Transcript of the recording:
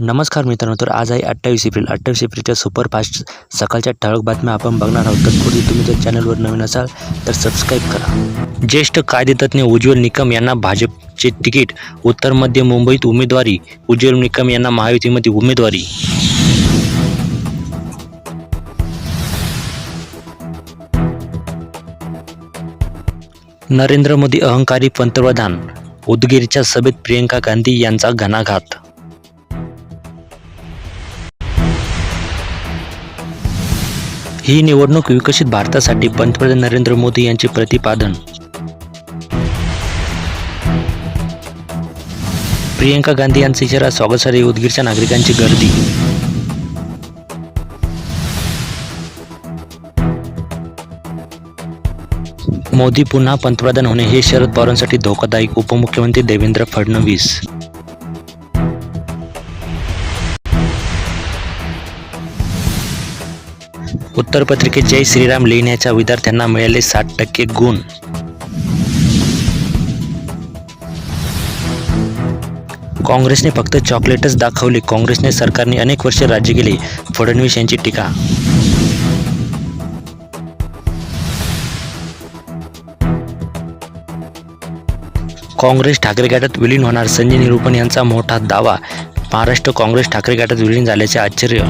नमस्कार मित्रांनो तर आज आहे अठ्ठावीस एप्रिल. अठ्ठावीस एप्रिलच्या सुपरफास्ट सकाळच्या ठळक बातम्या आपण बघणार आहोत. तत्पूर्वी तुम्ही जर चॅनलवर नवीन असाल तर सबस्क्राईब करा. ज्येष्ठ कायदेतज्ञ उज्ज्वल निकम यांना भाजपचे तिकीट उत्तर मध्य मुंबईत उमेदवारी उज्ज्वल निकम यांना महायुतीमध्ये उमेदवारी. नरेंद्र मोदी अहंकारी पंतप्रधान उदगीरच्या सभेत प्रियंका गांधी यांचा घणाघात ही निवडणूक विकसित भारतासाठी पंतप्रधान नरेंद्र मोदी यांचे प्रतिपादन. प्रियंका गांधी यांचा इशारा स्वागतासाठी उदगीरच्या नागरिकांची गर्दी. मोदी पुन्हा पंतप्रधान होणे हे शरद पवारांसाठी धोकादायक उपमुख्यमंत्री देवेंद्र फडणवीस. उत्तरपत्रिकेत जय श्रीराम लिहिण्याच्या विद्यार्थ्यांना मिळाले साठ टक्के गुण. काँग्रेसने फक्त चॉकलेटच दाखवली. काँग्रेसने सरकारने अनेक वर्षे राज्य केले. फडणवीस यांची टीका. काँग्रेस ठाकरे गटात विलीन होणार संजय निरूपण यांचा मोठा दावा. महाराष्ट्र काँग्रेस ठाकरे गटात विलीन झाल्याचे आश्चर्य.